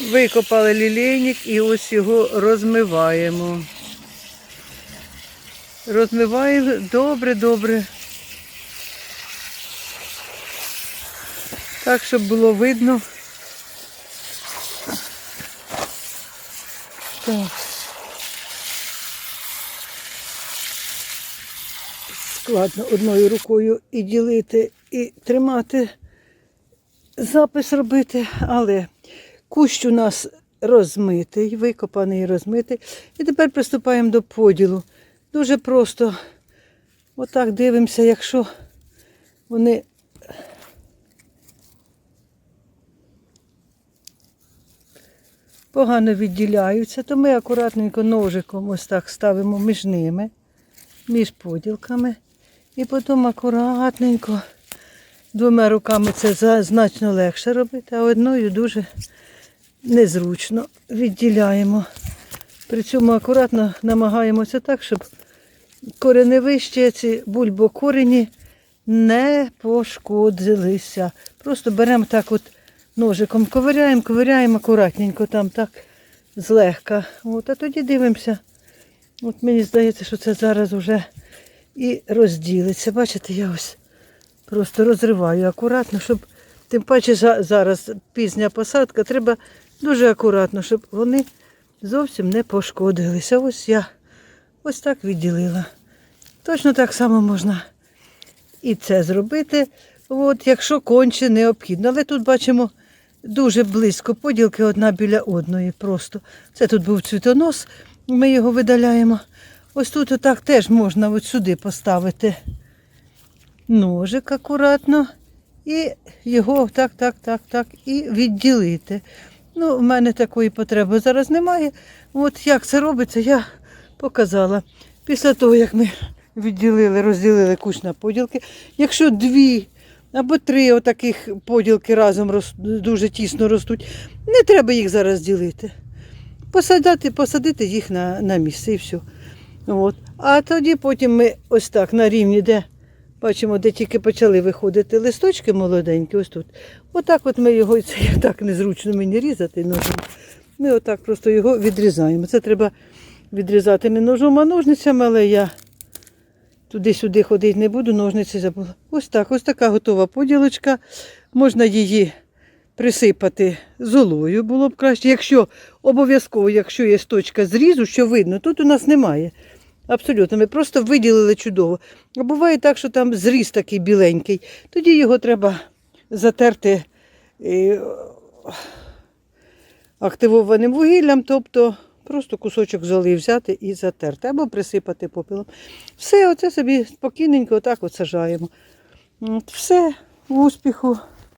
Викопали лілейник і ось його розмиваємо. Розмиваємо добре-добре. Так, щоб було видно. Так. Складно одною рукою і ділити, і тримати, запис робити, але кущ у нас розмитий, викопаний і розмитий. І тепер приступаємо до поділу. Дуже просто. Отак дивимося, якщо вони погано відділяються, то ми акуратненько ножиком ось так ставимо між ними, між поділками. І потім акуратненько двома руками це значно легше робити, а одною дуже незручно відділяємо. При цьому акуратно намагаємося так, щоб кореневище, ці бульбокорені не пошкодилися. Просто беремо так от ножиком, ковиряємо, ковиряємо акуратненько там так злегка. От, а тоді дивимося. От мені здається, що це зараз вже і розділиться. Бачите, я ось просто розриваю акуратно, щоб тим паче зараз пізня посадка, треба дуже акуратно, щоб вони зовсім не пошкодилися. Ось я ось так відділила. Точно так само можна і це зробити, от, якщо конче необхідно. Але тут бачимо дуже близько поділки одна біля одної. Просто. Це тут був цвітонос, ми його видаляємо. Ось тут отак теж можна от сюди поставити ножик акуратно і його так, так, так, так і відділити. Ну, в мене такої потреби зараз немає. От як це робиться, я показала. Після того, як ми відділили, розділили кущ на поділки, якщо дві або три отаких поділки разом рос- дуже тісно ростуть, не треба їх зараз ділити. Посадити, посадити їх на, на місце і все. От. А тоді потім ми ось так на рівні, де бачимо, де тільки почали виходити листочки молоденькі, ось тут. Отак от ми його, це так незручно мені різати ножем. Ми отак просто його відрізаємо. Це треба відрізати не ножом, а ножницями, але я туди-сюди ходити не буду, ножниці забула. Ось так, ось така готова поділочка. Можна її присипати золою, було б краще. Якщо обов'язково, якщо є точка зрізу, що видно, тут у нас немає. Абсолютно, ми просто виділили чудово. А буває так, що там зріз такий біленький. Тоді його треба затерти е, активованим вугіллям, тобто просто кусочок золи взяти і затерти, або присипати попелом. Все, оце собі спокійненько отак от сажаємо. Все, успіху.